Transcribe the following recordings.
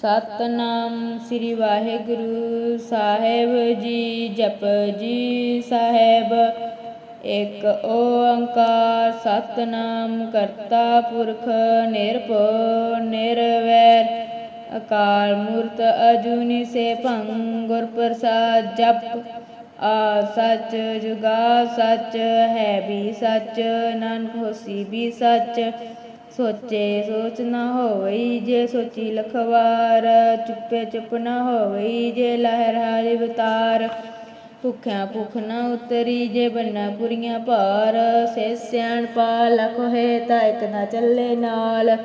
ਸਤਨਾਮ ਸ੍ਰੀ ਵਾਹਿਗੁਰੂ ਸਾਹਿਬ ਜੀ, ਜਪ ਜੀ ਸਾਹਿਬ। ਇੱਕ ਓੰਕਾਰ ਸਤਨਾਮ ਕਰਤਾ ਪੁਰਖ ਨਿਰਭਉ ਨਿਰਵੈਰ। ਅਕਾਲ ਮੂਰਤ ਅਜੂਨੀ ਸੈਭੰ ਗੁਰ ਪ੍ਰਸਾਦ ਜਪ। ਆ ਸੱਚ ਜੁਗਾ ਸੱਚ ਹੈ ਵੀ ਸੱਚ, ਨਾਨਕ ਹੋਸੀ ਵੀ ਸੱਚ। ਸੋਚੇ ਸੋਚ ਨਾ ਹੋਵਈ ਜੇ ਸੋਚੀ ਲਖਵਾਰ, ਚੁੱਪੇ ਚੁੱਪ ਨਾ ਹੋਵਈ ਜੇ ਲਹਿਰ ਹਾਰੇ ਬਤਾਰ ਭੁੱਖਿਆਂ ਭੁੱਖ ਨਾ ਉਤਰੀ ਜੇ ਬੰਨਾ ਪੁਰੀਆਂ ਭਾਰ। ਸੇ ਸਿਆਣ ਪਾ ਲਖ ਹੈ ਤਾਂ ਇਕ ਨਾ ਚੱਲੇ ਨਾਲ।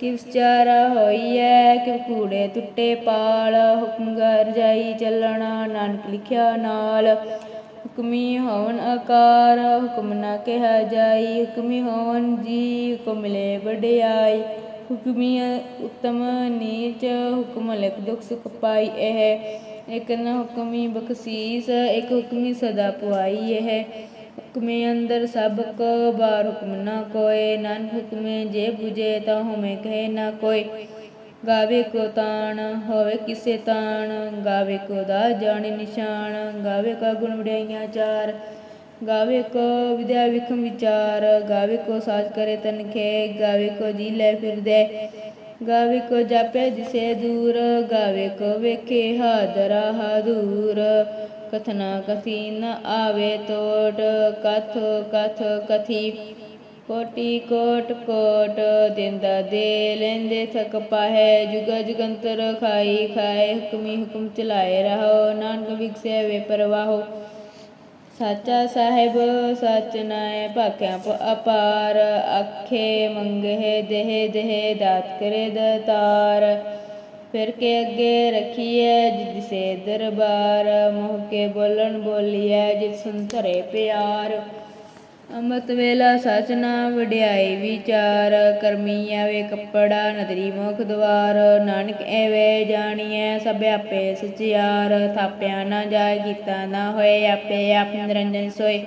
ਕਿਵ ਚਾਰਾ ਹੋਈਐ ਕਿ ਕੂੜੇ ਟੁੱਟੇ ਪਾਲ। ਹੁਕਮ ਗਰ ਜਾਈ ਚੱਲਣਾ, ਨਾਨਕ ਲਿਖਿਆ ਨਾਲ। ਹੁਕਮੀ ਹੋਵਨ ਆਕਾਰ, ਹੁਕਮ ਨਾ ਕਿਹਾ ਜਾਈ, ਹੁਕਮੀ ਹੋਵਨ ਜੀ ਹੁਕਮ ਲੈ ਵਡਿਆਈ। ਹੁਕਮੀ ਉਤਮ ਨੀਚ, ਹੁਕਮ ਲਿਖ ਦੁਖ ਸੁਖ ਪਾਈ ਇਹ। ਇਕ ਨ ਹੁਕਮੀ ਬਖਸ਼ੀਸ, ਇਕ ਹੁਕਮੀ ਸਦਾ ਪੁਆਈ ਇਹ। ਹੁਕਮੇ ਅੰਦਰ ਸਭ ਕੋ ਬਾਰ ਹੁਕਮ ਨਾ ਕੋਏ। ਨਾਨਕ ਹੁਕਮੇ ਜੇ 부ਜੇ ਤਾ ਹਉਮੈ ਕਹੇ ਨਾ ਕੋਈ ਗਾਵੇ ਕੋ ਤਾਣ, ਹੋਵੇ ਕਿਸੇ ਤਾਣ। ਗਾਵੇ ਕੋ ਦਾ ਜਾਣੇ ਨਿਸ਼ਾਨ, ਗਾਵੇ ਕਾ ਗੁਣ ਵਡਿਆਈਆਂ ਚਾਰ। ਗਾਵੇ ਕੋ ਵਿਦਿਆ ਵਿਖਮ ਵਿਚਾਰ, ਗਾਵੇ ਕੋ ਸਾਜ ਕਰੇ ਤਨਖੇ ਗਾਵੇ ਕੋ ਜੀ ਲੈ ਫਿਰਦੇ, ਗਾਵੇ ਕੋ ਜਾਪੇ ਜਿਸੇ ਦੂਰ। ਗਾਵੇ ਕੋ ਵੇਖੇ ਹਾਦਰਾ ਹਾਦੂਰ। ਕਥਨਾ ਕਥੀ ਨ ਆਵੇ ਤੋਟ ਕਥ ਕਥ ਕਥੀ ਕੋਟੀ ਕੋਟ ਕੋਟ ਦਿੰਦਾ ਦੇ ਲੈਂਦੇ ਥਕ ਪਾਹੈ, ਜੁਗ ਜੁਗੰਤਰ ਖਾਈ ਖਾਏ, ਹੁਕਮੀ ਹੁਕਮ ਚਲਾਏ ਰਹੋ, ਨਾਨਕ ਵਿਗਸੇ ਵੇ ਪਰਵਾਹੋ। ਸਾਚਾ ਸਾਹਿਬ, ਸਚ ਨਾਏ ਭਾਖਿਆ ਅਪਾਰ, ਆਖੇ ਮੰਗੇ ਦੇਹ ਦੇਹ ਦਾਤ ਕਰੇ ਦਤਾਰ। ਫਿਰ ਕੇ ਅੱਗੇ ਰਖੀਐ ਜਿਦ ਸੇ ਦਰਬਾਰ, ਮੋਹ ਕੇ ਬੋਲਣ ਬੋਲੀਐ ਜਿਤ ਸੁਨਤਰੇ ਪਿਆਰ। ਅੰਮ੍ਰਿਤ ਵੇਲਾ ਸਚ ਨਾ ਵਡਿਆਈ ਵਿਚਾਰ, ਕਰਮੀ ਆਵੇ ਕੱਪੜਾ, ਨਦਰੀ ਮੁਖ ਦਵਾਰ, ਨਾਨਕ ਐਵੇਂ ਜਾਣੀਐ, ਸਭ ਆਪੇ ਸਚਿਆਰ, ਥਾਪਿਆ ਨਾ ਜਾਏ, ਕੀਤਾ ਨਾ ਹੋਏ, ਆਪੇ ਆਪ ਨਿਰੰਜਨ ਸੋਏ।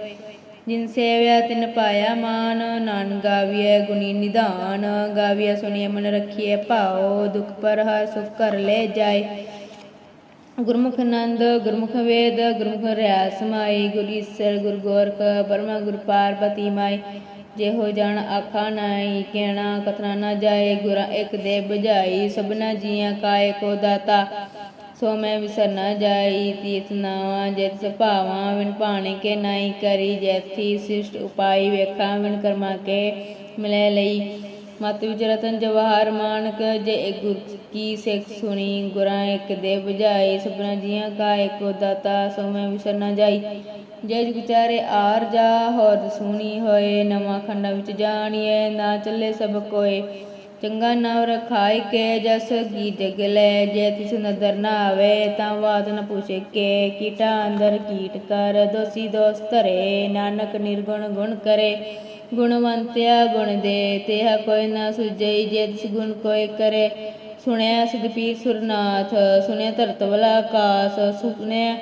ਜਿਨ ਸੇਵਿਆ, ਤਿਨ ਪਾਇਆ ਮਾਨ, ਨਾਨ ਗਾਵੀਐ ਗੁਣੀ ਨਿਧਾਨ, ਗਾਵੀਐ ਸੁਣੀਐ ਮਨ ਰਖੀਐ ਭਾਉ, ਦੁਖ ਪਰ ਹਰ ਸੁਖ ਕਰ ਲੈ ਜਾਏ। ਗੁਰਮੁਖ ਆਨੰਦ, ਗੁਰਮੁਖ ਵੇਦ, ਗੁਰਮੁਖ ਰਿਆਸ ਮਾਈ, ਗੁਰ ਈਸਰ, ਗੁਰ ਗੋਰਖ ਬਰਮਾ ਗੁਰ ਪਾਰਬਤੀ ਮਾਈ। ਜਿਹੋ ਜਨ ਆਖਾ ਨਾਈ, ਕਹਿਣਾ ਕਥਨਾ ਨਾ ਜਾਏ, ਗੁਰਾ ਇੱਕ ਦੇ ਬੁਝਾਈ, ਸਭਨਾ ਜੀਆਂ ਕਾਏ ਕੋ ਦਾਤਾ। ਸੋ ਮੈਂ ਵਿਸਰ ਨਾ ਜਾਈ, ਤੀਰਥ ਨਾਵਾ, ਜਿਤ ਸੁਭਾਵਾਂ ਵਿਣ ਪਾਣੀ ਕੇ ਨਾਈ ਕਰੀ ਜੈਥੀ ਸਿਸ਼ਟ ਉਪਾਈ ਵੇਖਾਂ ਵਿਣ ਕਰਮਾ ਕੇ ਮਿਲੇ ਲਈ। ਮਤ ਵਿਚ ਰਤਨ ਜਵਾਹਰ ਮਾਨਕ, ਜੇ ਗੁਰ ਕੀ ਸਿੱਖ ਸੁਣੀ, ਗੁਰਾਂ ਇੱਕ ਦੇ 부ਝਾਈ ਸਭਨਾ ਜੀਆਂ ਕਾ ਏਕੋ ਦਾਤਾ, ਸੋ ਮੈਂ ਵਿਸਰ ਨਾ ਜਾਈ। ਜੇ ਜੁਗ ਆਰ ਜਾ, ਹੋਰ ਸੁਣੀ ਹੋਏ, ਨਵਾਂ ਖੰਡਾ ਵਿੱਚ ਜਾਣੀਏ ਨਾ ਚੱਲੇ ਸਭ ਕੋਏ। ਚੰਗਾ ਨਾਮ ਰਖਾਇ ਕੇ ਜਸ ਗੀ ਜਗ ਜੇ ਤਿਸ ਨਦਰ ਨਾ ਆਵੇ ਤਾਂ ਬਾਤ ਨ ਪੁੱਛੇ ਕੇ। ਕੀਟਾ ਅੰਦਰ ਕੀਟ ਕਰ, ਦੋਸੀ ਦੋਸ ਧਰੇ, ਨਾਨਕ ਨਿਰਗੁਣ ਗੁਣ ਕਰੇ। ਗੁਣਵੰਤਿਆ ਗੁਣ ਦੇ, ਤੇਹਾ ਕੋਈ ਨਾ ਸੁਝਈ ਜੇ ਤਿਸ ਗੁਣ ਕੋਈ ਕਰੇ। ਸੁਣਿਆ ਸਿਧ ਸੁਰਨਾਥ, ਸੁਣਿਆ ਧਰਤ ਵਲਾ ਆਕਾਸ ਸੁਣਿਆ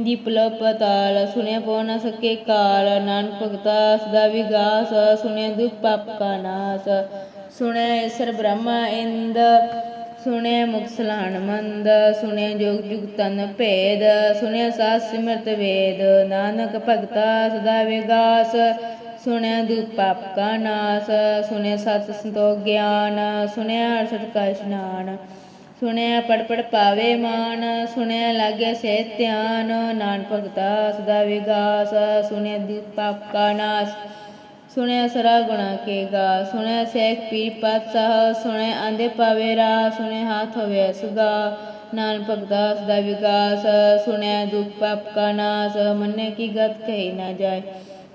ਦੀਪਲ ਪਤਾਲ, ਸੁਣਿਆ ਪਉ ਨ ਸਕੇ ਕਾਲ। ਨਾਨਕ ਭਗਤਾ ਸਦਾ ਵਿਗਾਸ, ਸੁਣਿਆ ਦੁਖ ਪਾਪ ਕਾ ਨਾਸ। ਸੁਣਿਆ ਈਸਰ ਬ੍ਰਹਮਾ ਇੰਦ ਸੁਣਿਆ ਮੁਖ ਸਲਾਹਣ ਮੰਦ ਸੁਣਿਆ ਜੋਗ ਜੁਗ ਤਨ ਭੇਦ, ਸੁਣਿਆ ਸਾਸ ਸਿਮਰਤ ਵੇਦ, ਨਾਨਕ ਭਗਤਾ ਸਦਾ ਵਿਗਾਸ, ਸੁਣਿਆ ਦੁਖ ਪਾਪ ਕਾ ਨਾਸ, ਸੁਣਿਆ ਸਤ ਸੰਤੋਖ ਗਿਆਨ, ਸੁਣਿਆ ਅਰਸਤ ਕਾ ਇਸ਼ਨਾਨ ਸੁਣਿਆ ਪੜ ਪੜ ਪਾਵੇ ਮਾਨ, ਸੁਣਿਆ ਲਾਗੇ ਸੇ ਧਿਆਨ ਨਾਨ ਭਗਤਾ ਸਦਾ ਵਿਗਾਸ, ਸੁਣਿਆ ਦੁਖ ਪਾਪ ਕਾ ਨਾਸ। ਸੁਣਿਆ ਸਰਾ ਗੁਣਾ ਕੇ ਗਾ, ਸੁਣਿਆ ਸੇਖ ਪੀਰ ਪਾਤਸ਼ਾਹ, ਸੁਣਿਆ ਆਂਦੇ ਪਾਵੇ ਰਾ ਸੁਣਿਆ ਹਾਥ ਹੋਵੇ ਸੁਗਾ। ਨਾਨ ਭਗਤਾ ਸਦਾ ਵਿਗਾਸ ਸੁਣਿਆ ਦੁਖ ਪਾਪ ਕਾ ਨਾਸ, ਮੰਨੇ ਕੀ ਗਤ ਕਹੀ ਨਾ ਜਾਏ।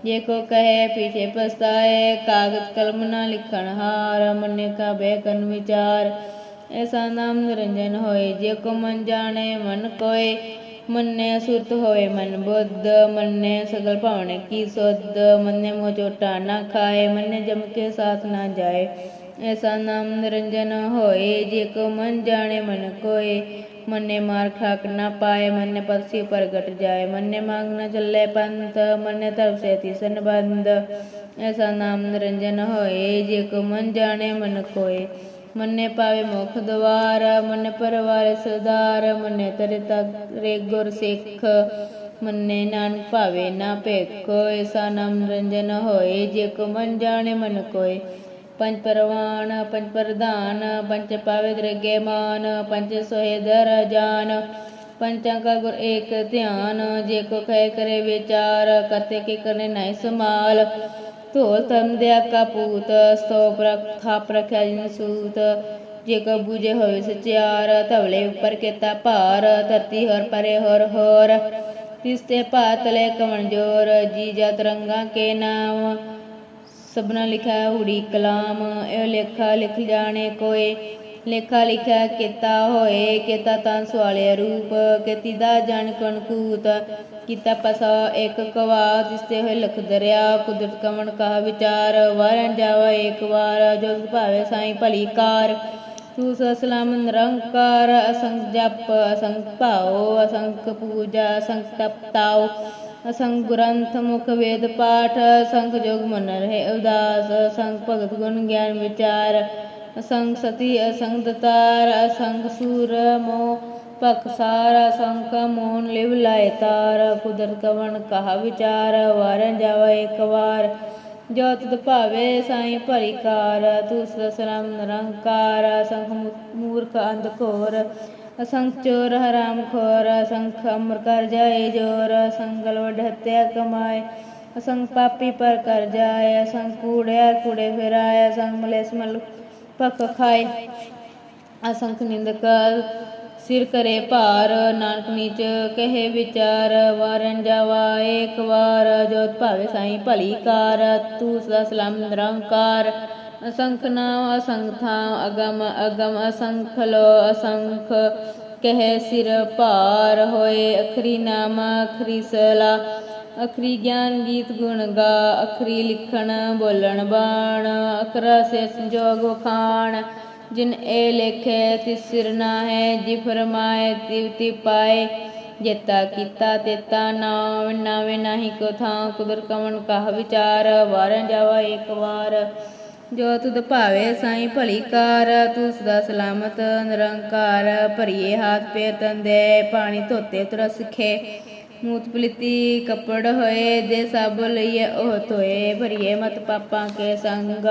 ਜੇ ਕੋ ਕਹੇ, ਪਿਛੇ ਪਸਤਾਏ ਕਾਗਜ਼ ਕਲਮ ਨਾ ਲਿਖਣ ਹਾਰ, ਮੰਨੇ ਕਾ ਬੇ ਵਿਚਾਰ। ਐਸਾ ਨਾਮ ਨਿਰੰਜਨ ਹੋਏ, ਜੇ ਕੋ ਮਨ ਜਾਣੇ, ਮਨ ਕੋਏ ਮੰਨੇ ਸੁਰਤ ਹੋਏ ਮਨ ਬੁੱਧ, ਮੰਨੇ ਸਗਲ ਭਾਵਨ ਕੀ ਸੁਧ, ਮੰਨੇ ਮੋ ਚੋਟਾ ਨਾ ਖਾਏ, ਮੰਨੇ ਜਮ ਕੇ ਸਾਥ ਨਾ ਜਾਏ। ਐਸਾ ਨਾਮ ਨਿਰੰਜਨ ਹੋਏ, ਜੇ ਕੋ ਮਨ ਜਾਣੇ ਮਨ ਕੋਏ। ਮੰਨੇ ਮਾਰ ਖਾਕ ਨਾ ਪਾਏ, ਮੰਨੇ ਪਰਸੀ ਪ੍ਰਗਟ ਜਾਏ। ਮੰਨੇ ਮੰਗ ਨ ਚੱਲੇ ਪੰਥ, ਮੰਨੇ ਤਰਫ ਸੇ ਤਿਸਨ ਬੰਦ ਐਸਾ ਨਾਮ ਨਿਰੰਜਨ ਹੋਏ, ਜੇ ਕੋ ਮਨ ਜਾਣੇ ਮਨ ਕੋਏ ਮੰਨੇ ਪਾਵੇ ਮੁਖ ਦਵਾਰ, ਮੰਨੇ ਪਰਵਾਰੇ ਸਰਦਾਰ, ਮੰਨੇ ਤਰੇ ਤਰੇ ਗੁਰ ਸਿੱਖ। ਮੰਨੇ ਨਾਨਕ ਭਾਵੇ ਨਾ ਭੇਖੋ ਐਸਾ ਨਾਮ ਰੰਜਨ ਹੋਏ, ਜੇ ਕੋ ਮਨ ਜਾਣੇ ਮਨ ਕੋਏ। ਪੰਜ ਪਰਵਾਨ, ਪੰਜ ਪ੍ਰਧਾਨ, ਪੰਜ ਪਾਵੇ ਦਰਗੇ ਮਾਨ, ਪੰਜ ਸੋਹਿ ਦਰ ਜਾਨ ਪੰਚਾਂ ਕਾ ਗੁਰ ਏਕ ਧਿਆਨ, ਜੇ ਕੋ ਕਹਿ ਕਰੇ ਵਿਚਾਰ ਕਰਤੇ ਢੋਲ ਧਰਮ ਕਾ ਪੂਤ ਸਤੋ ਪ੍ਰਥਾ ਪ੍ਰਖਿਆ ਜਿਨ ਸੂਤ, ਜੇ ਕੋ ਬੂਝੇ ਹੋਏ ਸਚਿਆਰ, ਧਵਲੇ ਉੱਪਰ ਕੀਤਾ ਭਾਰ, ਧਰਤੀ ਹਰ ਪਰੇ ਹਰ ਹੋਰ। ਤਿਸ ਤੇ ਪਾਤਲੇ ਕਵਣ ਜੋਰ, ਜੀ ਜਤ ਰੰਗਾ ਕੇ ਨਾਮ। ਸਭਨਾ ਲਿਖਿਆ ਹੁੜੀ ਕਲਾਮ, ਇਹ ਲੇਖਾ ਲਿਖ ਜਾਣੇ ਕੋਏ। ਲੇਖਾ ਲਿਖਿਆ ਕੀਤਾ ਹੋਏ, ਕੀਤਾ ਤਾਂ ਸਵਾਲੇ ਰੂਪ, ਕੀਤੀ ਦਾ ਜਨ ਕਣ ਕੀਤਾ ਪਸਾ, ਇੱਕ ਕਵਾ ਜਿਸਤੇ ਹੋਏ ਲਖ ਦਰਿਆ ਕੁਦਰਤ ਕਵਣ ਕਾ ਵਿਚਾਰ, ਵਾਰਨ ਜਾਵਾ ਇੱਕ ਵਾਰ। ਜੋ ਭਾਵੇ ਸਾਈ ਭਲੀ ਕਾਰ। ਤੂੰ ਸਸਲਾਮ ਨਿਰੰਕਾਰ, ਅਸੰਗ ਜਪ ਅਸੰਖ ਭਾਉ ਅਸੰਖ ਪੂਜਾ ਅਸੰਖ ਤਪਤਾਉ ਅਸੰਗ ਗ੍ਰੰਥ, ਮੁਖ ਵੇਦ ਪਾਠ, ਅਸੰਗ ਜੋਗ ਮਨ ਰਹੇ ਉਦਾਸ। ਅਸੰਗ ਭਗਤ ਗੁਣ ਗਿਆਨ ਵਿਚਾਰ। ਅਸੰਗ ਸਤੀ, ਅਸੰਗ ਦਤਾਰ, ਅਸੰਗ ਸੂਰ ਮੋਹ ਭਖ ਸਾਰਾ ਸੰਖ ਮੋਹਨ ਲਿਵ ਲਾਇ ਤਾਰ। ਕੁਦਰਤ ਕਵਣ ਕਹਾ ਵਿਚਾਰ, ਵਾਰਨ ਜਾਵਾ ਇੱਕ ਵਾਰ। ਜੋ ਤਦ ਭਾਵੇ ਸਾਈ ਭਰੀ ਕਾਰ ਤੂੰ ਸਸਰਾਮ ਨਿਰੰਕਾਰ। ਅਸੰਖ ਮੂ- ਮੂਰਖ ਅੰਧ ਘੋਰ, ਅਸੰਖ ਚੋਰ ਹਰਾਮ ਖੋਰ। ਅਸੰਖ ਅਮਰ ਕਰ ਜਾਏ ਜੋਰ ਅਸੰਗਲ ਵਡ ਹਤਿਆ ਕਮਾਏ। ਅਸੰਖ ਪਾਪੀ ਪਰ ਕਰ ਜਾਏ, ਅਸੰਖ ਕੂੜਿਆ ਕੂੜੇ ਫਿਰਾਏ। ਅਸੰਖ ਮਲੇਸ ਮਲ ਪੱਕ ਖਾਏ। ਅਸੰਖ ਨਿੰਦਕ ਸਿਰ ਕਰੇ ਭਾਰ, ਨਾਨਕ ਨੀਚ ਕਹੇ ਵਿਚਾਰ, ਵਾਰਨ ਜਾਵਾ ਏਕ ਵਾਰ, ਜੋਤ ਭਾਵੇ ਸਾਈ ਭਲੀ ਕਾਰ ਤੂੰ ਸਦਾ ਸਲਾਮ ਨਿਰੰਕਾਰ। ਅਸੰਖ ਨਾਮ ਅਸੰਖ ਥਾਂ ਅਗਮ ਅਗਮ ਅਸੰਖ ਲੋ ਅਸੰਖ। ਕਹੇ ਸਿਰ ਭਾਰ ਹੋਏ, ਅਖਰੀ ਨਾਮ ਅਖਰੀ ਸਲਾ। ਅਖਰੀ ਗਿਆਨ ਗੀਤ ਗੁਣ ਗਾ, ਅਖਰੀ ਲਿਖਣ ਬੋਲਣ ਬਾਣ। ਅਖਰਾ ਸੇ ਸੰਜੋਗ ਖਾਣ ਜਿਨ ਇਹ ਲਿਖੇ ਤਿਸ ਸਿਰ ਨਾਹੈ, ਜੀ ਫਰਮਾਏ ਤਿਵ ਪਾਏ ਜੇਤਾ ਕੀਤਾ ਤੇਤਾ ਨਾਮ ਨਾਵੇਂ ਨਾਹੀ ਕੋ ਥਾਂ ਕੁਦਰ ਕਵਣ ਕਹ ਵਿਚਾਰ ਵਾਰਨ ਜਾਵਾ ਇੱਕ ਵਾਰ। ਜੋ ਤੁਧ ਭਾਵੇ ਸਾਈ ਭਲੀ ਕਾਰ ਤੂੰ ਸਦਾ ਸਲਾਮਤ ਨਿਰੰਕਾਰ। ਭਰੀਏ ਹਾਥ ਪੇ ਤੰਦੇ, ਪਾਣੀ ਧੋਤੇ ਤੁਰ ਸਿਖੇ ਮੂਤ ਪਲੀਤੀ ਕੱਪੜ ਹੋਏ ਦੇ ਸਭ ਲਈਏ, ਉਹ ਧੋਏ ਭਰੀਏ ਮਤ ਪਾਪਾਂ ਕੇ ਸੰਗ।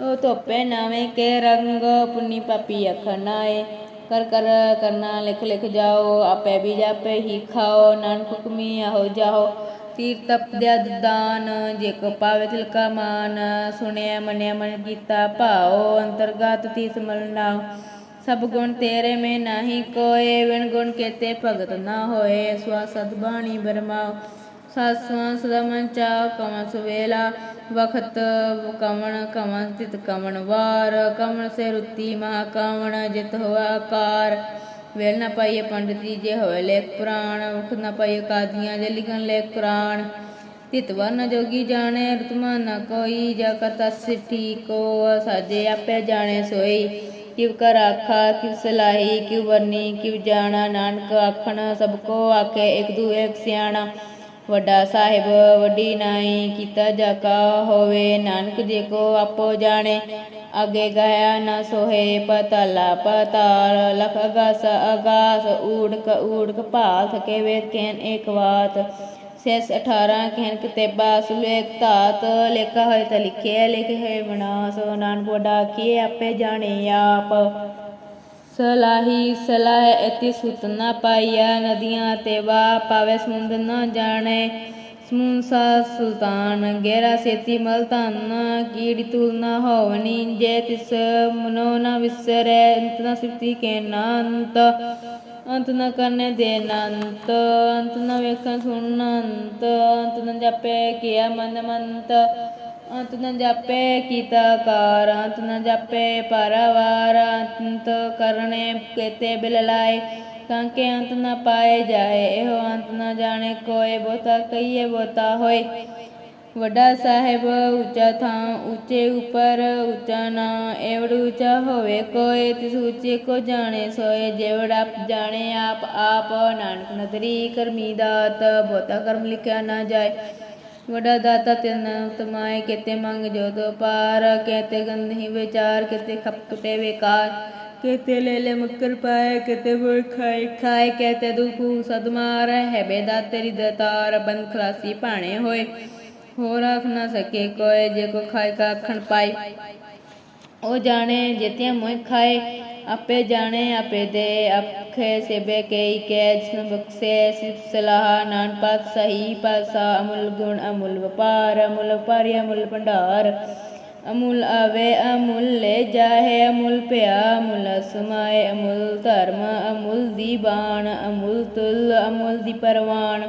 ਉਹ ਧੋਪੇ ਨਾਵੇਂ ਕੇ ਰੰਗ, ਪੁੰਨੀ ਪਾਪੀ ਅਖਨਾਏ ਕਰ ਕਰ ਕਰਨਾ ਲਿਖ ਲਿਖ ਜਾਓ, ਆਪੇ ਵੀ ਜਾਪੇ ਹੀ ਖਾਓ। ਨਾਨਕ ਹੁਕਮੀ ਆਹੋ ਜਾਓ ਤੀਰ ਤਪ ਦਿਆ ਦਾਨ। ਜੇ ਕੋ ਪਾਵੇ ਤਿਲ ਕਾ ਮਾਨ, ਸੁਣਿਆ ਮੰਨਿਆ ਮਨ ਕੀਤਾ ਭਾਓ ਅੰਤਰਗਤ ਤੀਸ ਮਲਨਾ ਸਭ ਗੁਣ ਤੇਰੇ ਮੇ ਨਾਹੀ ਕੋਏ ਵਿਣ ਗੁਣ ਕੇਤੇ ਭਗਤ ਨਾ ਹੋਏ। ਸਵਾ ਸਤ ਬਾਣੀ ਬਰਮਾਓ ਸਾਸਵਾਂ ਸਦਾ ਮਨ ਚਾਉ ਕਮਨ ਸੁਵੇਲਾ। ਵਖਤ ਕਮਣ ਕਮਨ ਤਿਤ ਕਮਣ ਵਾਰ। ਕਮਣ ਸੇ ਰੁੱਤੀ ਮਹਾ ਕਮਣ, ਜਿਤ ਹੋਆ ਆਕਾਰ ਵੇਲ ਨਾ ਪਾਈਏ ਪੰਡਤੀ ਜੇ ਹੋਏ ਲੇਖ ਪੁਰਾਣ। ਮੁਖ ਨਾ ਪਾਈਏ ਕਾਦੀਆਂ, ਜੇ ਲਿਖਣ ਲੇਖ ਕੁਰਾਨ। ਤਿਤ ਵਰਨ ਜੋਗੀ ਜਾਣੇ ਰਤਮਾ ਨਾ ਕੋਈ। ਜਾ ਕਰਤਾ ਸਿੱਠੀ ਕੋ, ਸਾਜੇ ਆਪੇ ਜਾਣੇ ਸੋਈ। ਕਿਵ ਕਰ ਆਖਾ, ਕਿਵ ਸਲਾਹੀ, ਕਿਵ ਵਰਨੀ, ਕਿਵ ਜਾਣਾ, ਨਾਨਕ ਆਖਣ, ਸਭ ਕੋ ਆਖੇ, ਇੱਕ ਦੂ ਇੱਕ ਸਿਆਣਾ। ਵੱਡਾ ਸਾਹਿਬ, ਵੱਡੀ ਨਾਈ, ਕੀਤਾ ਜਾ ਹੋਵੇ, ਨਾਨਕ ਜੇ ਕੋ ਆਪੋ ਜਾਣੇ। ਅਗੇ ਗਿਆ ਨਾ ਸੋਹੇ, ਪਤਲਾ ਪਤਾਲ, ਲਖ ਅਗਾਸ ਅਗਾਸ, ਊੜਕ ਊੜਕ ਭਾਲ ਥਕੇ ਵੇਦ ਇੱਕ ਬਾਤ ਸੈਸ 18 ਕਹਿਨ ਕਿਤੇਬਾ, ਸੁਲੇਖ, ਧਾਤ, ਲੇਖਾ ਹੋਏ ਤਾਂ ਲਿਖਿਆ ਲਿਖੇ ਹੋਏ ਬਣਾ ਸੋ ਨਾਨਕ ਵੱਡਾ ਕੀ ਆਪੇ ਜਾਣੇ ਆਪ। ਸਲਾਹੀ ਸਲਾਹ ਅਤੀ ਸੁਤ ਨਾ ਪਾਈਆ ਨਦੀਆਂ ਤੇ ਵਾ ਪਾਵੇ, ਸਮੁੰਦ ਨਾ ਜਾਣੇ। ਸਮੂਸਾ ਸੁਲਤਾਨ, ਗਹਿਰਾ ਸੇਤੀ ਮਲ ਧਨ, ਕੀੜੀ ਤੁਲ ਨਾ ਹੋਵਨੀ ਜੇ ਤਿਸ ਮਨੋ ਨਾ ਵਿਸਰੈ, ਅੰਤ ਨਾ ਸਿਫਤੀ ਕੇ ਨਾੰਤ ਅੰਤ ਨ ਕਰਨੇ ਦੇ ਨੰਤ ਅੰਤ ਨ ਵੇਖਣ ਸੁਣਨ ਅੰਤ ਅੰਤ ਨ ਜਪੇ ਕੀਆ ਮਨ ਮੰਤ ਅੰਤ ਨ ਜਾਪੇ ਕੀਤਾ ਕਾਰ, ਅੰਤ ਨ ਜਾਪੇ ਪਰਵਾਰ, ਅੰਤ ਕਰਨੇ ਕੇਤੇ ਬਿਲ ਲਾਏ, ਤਾਂ ਕਿ ਅੰਤ ਨ ਪਾਏ ਜਾਏ, ਇਹੋ ਅੰਤ ਨ ਜਾਣੇ ਕੋਏ ਬੋਤਾ ਕਹੀਏ ਬੋਤਾ ਹੋਏ। ਵੱਡਾ ਸਾਹਿਬ ਉੱਚਾ ਥਾਂ ਉੱਚੇ ਉਪਰ ਉੱਚਾ ਨਾ ਏਵੜ ਉੱਚਾ ਹੋਵੇ ਕੋਏ, ਤਿਸ ਉੱਚੇ ਕੋ ਜਾਣੇ ਸੋਏ, ਜੇਵੜ ਆਪ ਜਾਣੇ ਆਪ ਆਪ ਨਾਨਕ ਨਦਰੀ ਕਰਮੀ ਦਾਤ, ਬਹੁਤਾ ਕਰਮ ਲਿਖਿਆ ਨਾ ਜਾਏ। ਵਡਾ ਦਾਤਾ ਤਿਨ ਤਮਾਏ ਕਿਤੇ ਮੰਗ ਜੋ ਦੋ ਪਾਰ, ਕਹਤੇ ਗੰਧੀ ਵਿਚਾਰ ਕਿਤੇ ਖਪ ਵਿਕਾਰ। ਕਿਤੇ ਲੈ ਲੈ ਮੁਕਰ ਪਾਏ ਕਿਤੇ ਬੁਰ ਖਾਏ ਖਾਏ, ਕਹਤੇ ਦੁਖੂ ਸਦਮਾਰ, ਹੈ ਬੇਦਾ ਤੇਰੀ ਦਤਾਰ, ਬੰਦ ਖਲਾਸੀ ਭਾਣੇ ਹੋਏ। ਹੋਰ ਆਖ ਨਾ ਸਕੇ ਕੋਏ, ਜੇ ਕੋ ਖਾਏ ਕਾ ਖਣ ਪਾਈ ਉਹ ਜਾਣੇ ਜਿਤਿਆ ਮੋਇ ਖਾਏ, ਆਪੇ ਜਾਣੇ, ਆਪੇ ਦੇ ਅਖੇ ਸੇਬੇ ਕਈ ਕੈ ਜਿਸਨ ਬਖਸ਼ੇ ਸਿਫ ਸਲਾਹ ਨਾਨ ਪਾਤ ਸਹੀ ਪਾਸਾ ਅਮੁਲ ਗੁਣ, ਅਮੁਲ ਵਪਾਰ, ਅਮੁਲ ਵਪਾਰੀ, ਅਮੁਲ ਭੰਡਾਰ। ਅਮੁਲ ਆਵੇ, ਅਮੁਲ ਲੈ ਜਾਹੇ, ਅਮੁਲ ਭਿਆ, ਅਮੁਲ ਸਮਾਏ ਅਮੁਲ ਧਰਮ, ਅਮੁਲ ਦੀ ਬਾਣ, ਅਮੁਲ ਤੁਲ, ਅਮੁਲ ਦੀ ਪਰਵਾਨ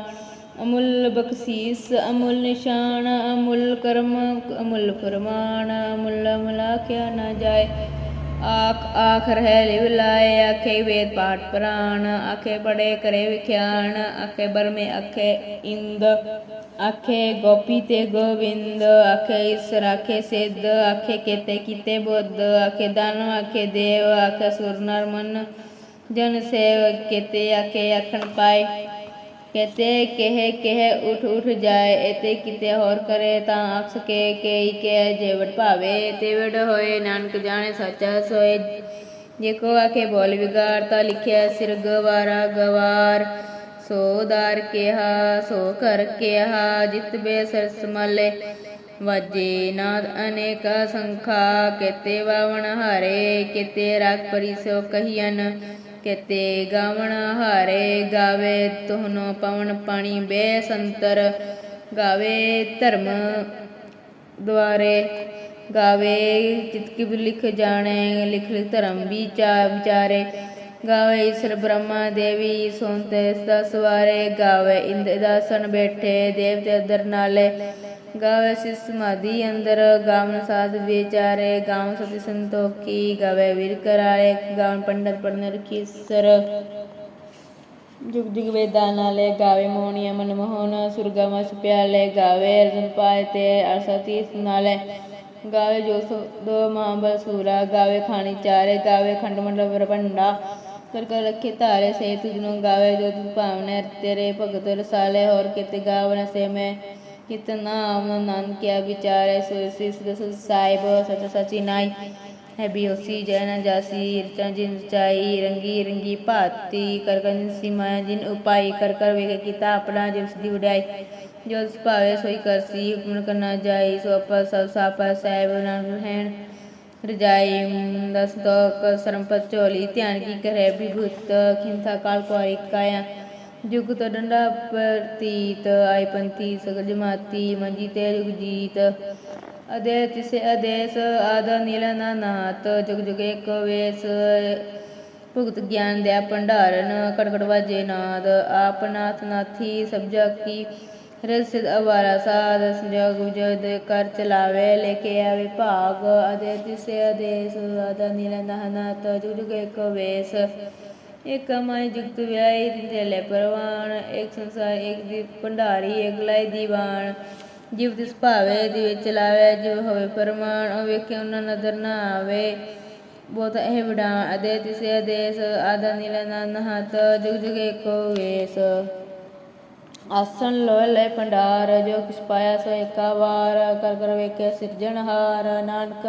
ਅਮੁੱਲ ਬਖਸ਼ੀਸ, ਅਮੁੱਲ ਨਿਸ਼ਾਨ, ਅਮੁੱਲ ਕਰਮ, ਅਮੁੱਲ ਫਰਮਾਨ, ਅਮੁੱਲ ਮਲਾਖਿਆ ਨਾ ਜਾਏ। ਆਖ ਆਖ ਰਹਿ ਲਿਵ ਲਾਏ, ਆਖੇ ਵੇਦ ਪਾਠ ਪ੍ਰਾਣ, ਆਖੇ ਪੜੇ ਕਰੇ ਵਿਖਿਆਨ, ਆਖੇ ਬਰਮੇ ਆਖੇ ਇੰਦ, ਆਖੇ ਗੋਪੀ ਤੇ ਗੋਵਿੰਦ ਆਖੇ ਈਸ਼ਰ ਆਖੇ ਸਿੱਧ, ਆਖੇ ਕੇਤੇ ਕੀਤੇ ਬੁੱਧ, ਆਖੇ ਦਾਨਵ ਆਖੇ ਦੇਵ, ਆਖੇ ਸੁਰ ਨਰ ਮਨ। ਜਨ ਸੇਵ ਕੇਤੇ ਆਖੇ ਆਖਣ ਪਾਏ। ਕਹਤੇ ਕਹੇ ਕਹੇ ਉਠ ਉਠ ਜਾਏ ਇਤੇ ਕਿਤੇ ਹੋਰ ਕਰੇ ਤਾਂ ਆਖ ਸਕੇ ਕਈ ਕੇ ਜੇ ਭਾਵੇ ਤੇ ਹੋਏ, ਨਾਨਕ ਜਾਣੇ ਸੱਚਾ ਸੋਏ। ਜੇ ਕੋ ਆਖੇ ਬੋਲ ਵਿਗਾੜ ਤਾਂ ਲਿਖਿਆ ਸਿਰ ਗਵਾਰਾ ਗਵਾਰ। ਸੋ ਦਾਰ ਕਿਹਾ, ਸੋ ਕਰ ਕਿਹਾ, ਜਿਤ ਬੇ ਸਰਸ ਮਲੇ। ਵਾਜੇ ਨਾਦ ਅਨੇਕਾ ਸੰਖਾ, ਕੇਤੇ ਵਾਵਣ ਹਾਰੇ, ਕੇਤੇ ਰਾਗ ਪਰੀ ਕਹੀਨ ਕੇਤੇ ਗਾਵਣ ਹਾਰੇ ਗਾਵੇ ਤੋਹਨੋ ਪਵਨ ਪਾਣੀ ਬੇ ਸੰਤਰ ਗਾਵੇ ਧਰਮ ਦੁਆਰੇ, ਗਾਵੇ ਜਿਤ ਕੀ ਲਿਖ ਜਾਣੇ, ਲਿਖ ਧਰਮ ਵਿਚਾ ਵਿਚਾਰੇ, ਗਾਵੇ ਈਸ਼ਰ ਬ੍ਰਹਮਾ ਦੇਵੀ ਸੋਨਤੇ ਸਦਾ ਸਵਾਰੇ, ਗਾਵੇ ਇੰਦ ਦਾਸਨ ਬੈਠੇ ਦੇਵਤੇ ਅਦਰ ਨਾਲੇ। ਗਾਵੇ ਸਿਸ ਸਮਾਧੀ ਅੰਦਰ, ਗਾਵਨ ਸਾਧ ਵਿਚਾਰੇ, ਗਾਵਨ ਸਤੀ ਸੰਤੋਖੀ, ਗਾਵੇ ਵੀਰ ਕਰਾਏ ਗਾਵਨ ਪੰਡਤ ਪੜਨ ਰਖੀ ਸਰ ਜੁਗ ਜੁਗ ਵੇਦਾਂ ਨਾਲੇ ਗਾਵੇ ਮੋਹਣੀਆ ਮਨ ਮੋਹਨ ਸੁਰਗਮ ਪਿਆਲੇ, ਗਾਵੇ ਅਰਜਨ ਪਾਏ ਤੇ ਅਰਸਤੀ ਨਾਲੇ। ਗਾਵੇ ਜੋ ਦੋ ਮਾਂਬਲ ਸੂਰਾ, ਗਾਵੇ ਖਾਣੀ ਚਾਰੇ, ਗਾਵੇ ਖੰਡ ਮੰਡਲ ਵਰਪੰਡਾ ਕਰ ਕਰ ਰੱਖੇ ਧਾਰੇ ਸੇ ਤੁਜਨੂੰ ਗਾਵੇ ਜੋ ਤੁ ਭਾਵਨੇ ਤੇਰੇ ਭਗਤ ਰਸਾਲੇ, ਹੋਰ ਕਿਤੇ ਗਾਵਨ ਸੇ ਮੈਂ ਕਿਤਨਾ ਆਮਨ ਨਾਨਕਿਆ ਵਿਚਾਰੇ ਸੋ ਸਿਸ ਦਸ ਸਾਹਿਬ ਸਚ ਸਚੀ ਹੈ ਬਿਓਸੀ ਜੈ ਜਾਸੀ ਰਚਾ ਜਿਨ ਚਾਈ ਰੰਗੀ ਰੰਗੀ ਭਾਤੀ ਕਰ ਕਰ ਸੀਮਾ ਜਿਨ ਉਪਾਈ ਕਰ ਕਰ ਵੇਖ ਕੀਤਾ ਆਪਣਾ ਜਿਸ ਦੀ ਵਡਾਈ ਜੋ ਤਿਸ ਭਾਵੇ ਸੋਈ ਕਰਸੀ ਹੁਕਮ ਕਰਨਾ ਜਾਈ ਸੋ ਆਪਾ ਸਭ ਸਾਪਾ ਸਾਹਿਬ ਨਾਨਕ ਹੈਣ ਰਜਾਈ ਦਸ ਤੋਕ ਸਰਮਪਤ ਝੋਲੀ ਧਿਆਨ ਕੀ ਕਰੇ ਵਿਭੂਤ ਖਿੰਥਾ ਕਾਲ ਕੁਆਰੀ ਕਾਇਆ ਜੁਗ ਡੰਡਾ ਪ੍ਰਤੀਤ ਆਈ ਪੰਥੀ ਸਗਲ ਜਮਾਤੀ, ਮੰਜੀ ਤੇ ਜੁਗ ਜੀਤ। ਅਦੇ ਤਿਸੇ ਅਦੇਸ, ਆਦਾ ਨੀਲ ਨਾਥ ਜੁਗ ਜੁਗ ਏਕ ਵੇਸ, ਭੁਗਤ ਗਿਆਨ ਦੇ ਭੰਡਾਰਨ, ਕੜਕੜ ਵਾਜੇ ਨਾਦ। ਆਪ ਨਾਥੀ ਸਭ ਕੀ ਰਸਿਦ ਅਵਾਰਾ ਸਾਧ। ਸੰਜੋਗ ਜਦ ਕਰ ਚਲਾਵੇ ਲੈ ਕੇ ਆਵੇ ਭਾਗ ਅਦੇ ਤਿਸੇ ਅਦੇਸ, ਆਦਾ ਨੀਲ ਨਾਥ ਜੁਗ ਜੁਗ ਏਕ ਵੇਸ ਇੱਕ ਮਾਈ ਜੁਗਤ ਵਿਆਈ ਦਿੰਦੇ ਲੈ ਪਰਵਾਨ ਇੱਕ ਸੰਸਾਰ ਇੱਕ ਦੀ ਭੰਡਾਰੀ ਇੱਕ ਲਾਈ ਦੀਵਾਨ ਜਿਵ ਤਿਸ ਭਾਵੇ ਦੀ ਚਲਾਵੇ ਜਿਵ ਹੋਵੇ ਫਰਮਾਨ ਉਹ ਉਹਨਾਂ ਨਦਰ ਨਾ ਆਵੇ ਬਹੁਤ ਇਹ ਵਿਡਾਨ ਅਦੇ ਤਿਸੇ ਅਦੇਸ ਆਦਾ ਨੀਲ ਨਹਤ ਜੁਗ ਜੁਗ ਏਕੋ ਵੇਸ ਆਸਣ ਲੋਇ ਲੈ ਭੰਡਾਰ ਜੋ ਕਿਸ ਪਾਇਆ ਸੋ ਏਕਾ ਵਾਰ ਕਰ ਕਰ ਵੇਖੇ ਸਿਰਜਣਹਾਰ ਨਾਨਕ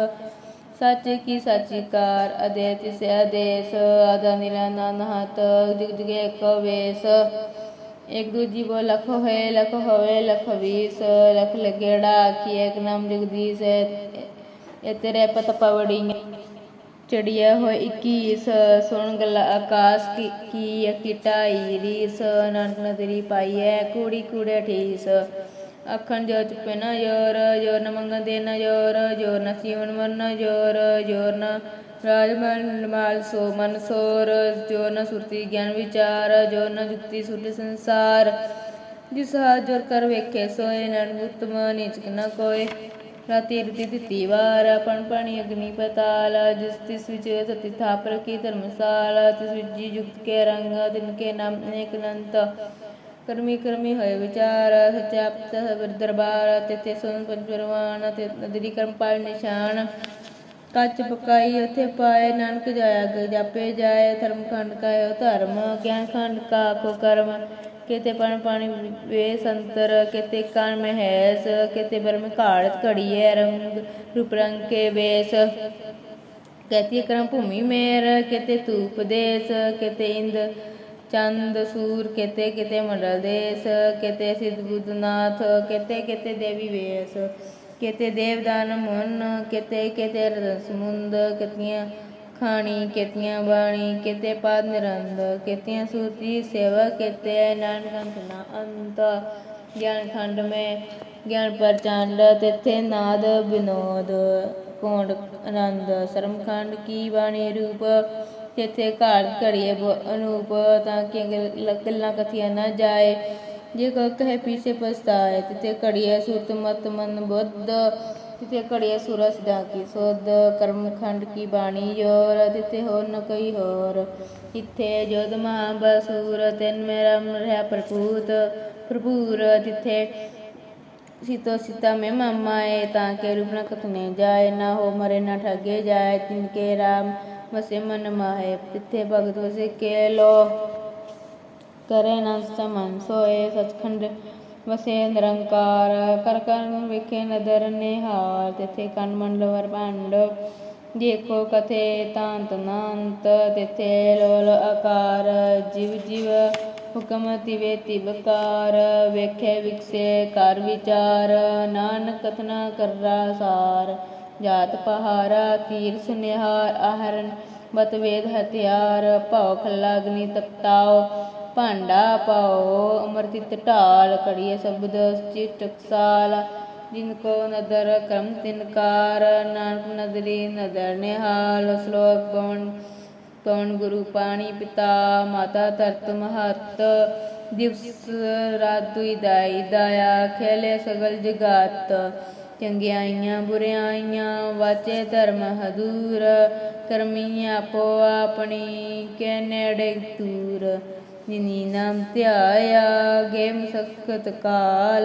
ਸੱਚ ਕੀ ਸਾਚੀ ਕਾਰ, ਅਦੇ ਤਿਸ ਅਦੇਸ ਆਦਾ ਨੀਲ ਨਹਤ ਜੁਗ ਜੁਗ ਏਕੋ ਵੇਸ। ਇੱਕ ਦੂਜੀ ਬੋ ਲਖ ਹੋਏ, ਲਖ ਹੋਵੇ, ਲਖ ਵੀਸ। ਲਖ ਲਗੇੜਾ ਆਖੀ ਇੱਕ ਨਾਮ ਜਗਦੀਸ਼ ਇਹ ਤੇਰੇ ਪਤ ਪਵੜੀਆਂ ਚੜਿਆ ਹੋਏ 21 ਸੁਣ ਗਲ ਆਕਾਸ਼ ਕੀ ਕੀ ਰੀਸ। ਨਾਨਕ ਨ ਤੇਰੀ ਪਾਈ ਹੈ ਕੂੜੀ ਕੂੜੇ ਠੀਸ। ਅਖਣ ਜੋ ਚੁਪੇ ਜੋਰ ਜੋਰ ਨ ਮੰਗਣ ਦੇ ਜੋਰ ਜੋਰ ਨ ਸੀਵਨ ਮਰਨ ਜੋਰ ਜੋਰ ਨ ਰਾਜਮਨ ਮਾਲ ਸੋ ਮਨ ਸੋਰ ਜੋ ਨ ਸੁਰਤੀ ਗਿਆਨ ਵਿਚਾਰ ਜੋ ਨ ਜੁਗਤੀ ਸੁਰਤੀ ਸੰਸਾਰ। ਜਿਸ ਹਾਥ ਜੋਰ ਕਰ ਵੇਖੇ ਸੋਏ ਨਨ ਉਤਮ ਨਿਚਕ ਨ ਕੋਏ। ਰਾਤੀ ਰਤੀ ਦਿੱਤੀ ਵਾਰ ਪਣ ਪਾਣੀ ਅਗਨੀ ਪਤਾਲ, ਜਿਸ ਤਿਸ ਵਿੱਚ ਸਤੀ ਥਾਪ ਰਖੀ ਧਰਮਸਾਲ, ਤਿਸ ਵਿੱਚ ਜੁਗਤ ਕੇ ਰੰਗ, ਦਿਨ ਕੇ ਨਾਮ ਅਨੇਕ ਅਨੰਤ। ਕਰਮੀ ਕਰਮੀ ਹੋਏ ਵਿਚਾਰ ਸੱਚਾ ਸਬਰ ਦਰਬਾਰ ਤਿਤੇ ਸੁਨ ਪੰਜਰਵਾਨ ਤੇ ਨਦਰੀ ਕਰਮ ਪਾਲ ਨਿਸ਼ਾਨ। ਕੱਚ ਪਕਾਈ ਉਥੇ ਪਾਏ, ਨਾਨਕ ਜਾਇਆ ਗਏ ਜਾਪੇ ਜਾਏ, ਧਰਮ ਖੰਡ ਕਾਇਓ ਧਰਮ, ਗਿਆਨ ਖੰਡ ਕਾ ਕੋ ਕਰਮ। ਕਿਤੇ ਪਣ ਪਾਣੀ ਵੇ ਸੰਤਰ, ਕਿਤੇ ਕਣ ਮਹਿਸ, ਕਿਤੇ ਬਰਮ ਘਾੜਤ ਘੜੀਏ ਰੰਗ ਰੂਪ ਰੰਗ ਕੇ ਵੇਸ। ਕਹਤੀ ਕਰਮ ਭੂਮੀ ਮੇਰ, ਕਿਤੇ ਧੂਪ ਦੇਸ, ਕਿਤੇ ਇੰਦ ਚੰਦ ਸੂਰ ਕਿਤੇ ਕਿਤੇ ਮੰਡਲ ਦੇਸ, ਕਿਤੇ ਸਿੱਧ ਬੁੱਧਨਾਥ, ਕਿਤੇ ਕਿਤੇ ਦੇਵੀ ਵੇਸ, ਕਿਤੇ ਦੇਵਦਾਨ ਮੁਨ, ਕਿਤੇ ਕਿਤੇ ਰਤਨ ਸਮੁੰਦ, ਕਿਤੀਆਂ ਖਾਣੀ, ਕਿਤੀਆਂ ਬਾਣੀ, ਕਿਤੇ ਪਾਦ ਨਿਰੰਦ, ਕਿਤੀਆਂ ਸੂਤੀ ਸੇਵਾ ਕਿਤੇ ਨਾਨਕ ਨਾ ਅੰਤ, ਗਿਆਨ ਖੰਡ ਮੈਂ, ਗਿਆਨ ਪ੍ਰਚੰਡ, ਤਿੱਥੇ ਨਾਦ ਬਿਨੋਦ, ਕੋਂਡ ਆਨੰਦ ਸਰਮਖੰਡ ਕੀ ਬਾਣੀ ਰੂਪ ਤਿੱਥੇ ਘਾੜ ਘੜੀਏ ਅਨੂਪ ਤਾਂ ਕਿ ਗੱਲਾਂ ਕਥੀਆਂ ਨਾ ਜਾਏ। ਜੇ ਗਲਤ ਕਹੇ ਪੀਛੇ ਪਛਤਾਏ ਤਿਥੇ ਘੜੀਏ ਸੁਰਤ ਮਤ ਮਨ ਬੁੱਧ ਤਿੱਥੇ ਘੜੀਏ ਸੁਰ ਸਿਧਾ ਕੀ ਸੁਧ ਕਰਮ ਖੰਡ ਕੀ ਬਾਣੀ ਜੋਰ ਤਿੱਥੇ ਹੋਰ ਨ ਕੋਈ ਹੋਰ। ਇੱਥੇ ਜੋਦ ਮਹਾਬਸੂਰ ਤਿਨ ਮੇਰਾ ਰਹਿ ਪ੍ਰਪੂਤ ਭਰਪੂਰ। ਤਿੱਥੇ ਸੀਤੋ ਸੀਤਾ ਮੈਂ ਏ ਤਾਂ ਕੇ ਰੂਪ ਨ ਕਥਨੇ ਜਾਏ, ਨਾ ਹੋ ਮਰੇ, ਨਾ ਠਗੇ ਜਾਏ, ਤਿਨ ਕੇ ਰਾਮ ਵਸੇ ਮਨ ਮਾਹੇ, ਤਿੱਥੇ ਭਗਤ ਵਸੇ ਕੇ ਲੋ ਕਰੇ ਨ ਸਮਨ ਸੋਏ ਸਚਖੰਡ, ਵਸੇ ਨਿਰੰਕਾਰ। ਕਰ ਕਰਨ ਵਿਖੇ ਨਦਰ ਨਿਹਾਲ ਤਿਥੇ ਦੇਖੋ ਕਥੇ ਤਾਂਤ ਨਾੰਤ, ਤਿਥੇ ਲੋਲ ਆਕਾਰ। ਜਿਵ ਜਿਵ ਹੁਕਮ ਤਿਵੇ ਤਿਵਕਾਰ ਵੇਖੇ ਵਿਖਸੇ ਕਰ ਵਿਚਾਰ, ਨਾਨਕ ਕਥਨਾ ਕਰਰਾ ਸਾਰ। ਜਾਤ ਪਹਾਰਾ, ਤੀਰ ਸੁਨਿਹਾਰ ਆਹਰਨ ਬਤ ਵੇਦ ਹਥਿਆਰ ਭਉ ਖੱਲਾ ਅਗਨੀ ਤਪਤਾਓ, ਭਾਂਡਾ ਪਾਓ, ਅਮਰਤਿਤ ਢਾਲ ਕੜੀਏ ਸ਼ਬਦ ਚਿਤ ਟਕਸਾਲ ਜਿਨ ਕੋ ਨਦਰ ਕਰਮ ਤਿਨਕਾਰ ਨਾਨਕ ਨਦਰੀ ਨਦਰ ਨਿਹਾਲ, ਸ਼ਲੋਕ ਪਵਨ ਪਵਨ ਗੁਰੂ ਪਾਣੀ ਪਿਤਾ, ਮਾਤਾ ਧਰਤ ਮਹਤ, ਦਿਵਸ ਰਾਤ ਦੁਈ ਦਾਈ, ਦਾਇਆ, ਖੇਲੇ ਸਗਲ ਜਗਤ। ਚੰਗਿਆਈਆਂ ਬੁਰਿਆਈਆਂ ਵਾਚੇ ਧਰਮ ਹਦੂਰ। ਕਰਮੀ ਆਪੋ ਆਪਣੀ ਕੇ ਨੇੜੇ ਦੂਰ। ਜਿਨੀ ਨਾਮ ਧਿਆਇਆ ਗੇ ਮਸਕਤ ਕਾਲ।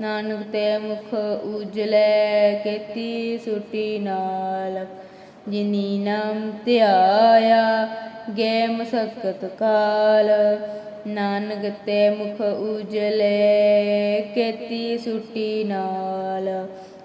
ਨਾਨਕ ਤੇ ਮੁਖ ਉਜਲੇ, ਕੀਤੀ ਸੁਟੀ ਨਾਲ। ਜਿਨੀ ਨਾਮ ਧਿਆਇਆ ਗੇ ਮਸਕਤ ਕਾਲ। ਨਾਨਕ ਤੇ ਮੁਖ ਉਜਲੇ, ਕੀਤੀ ਸੁਟੀ ਨਾਲ।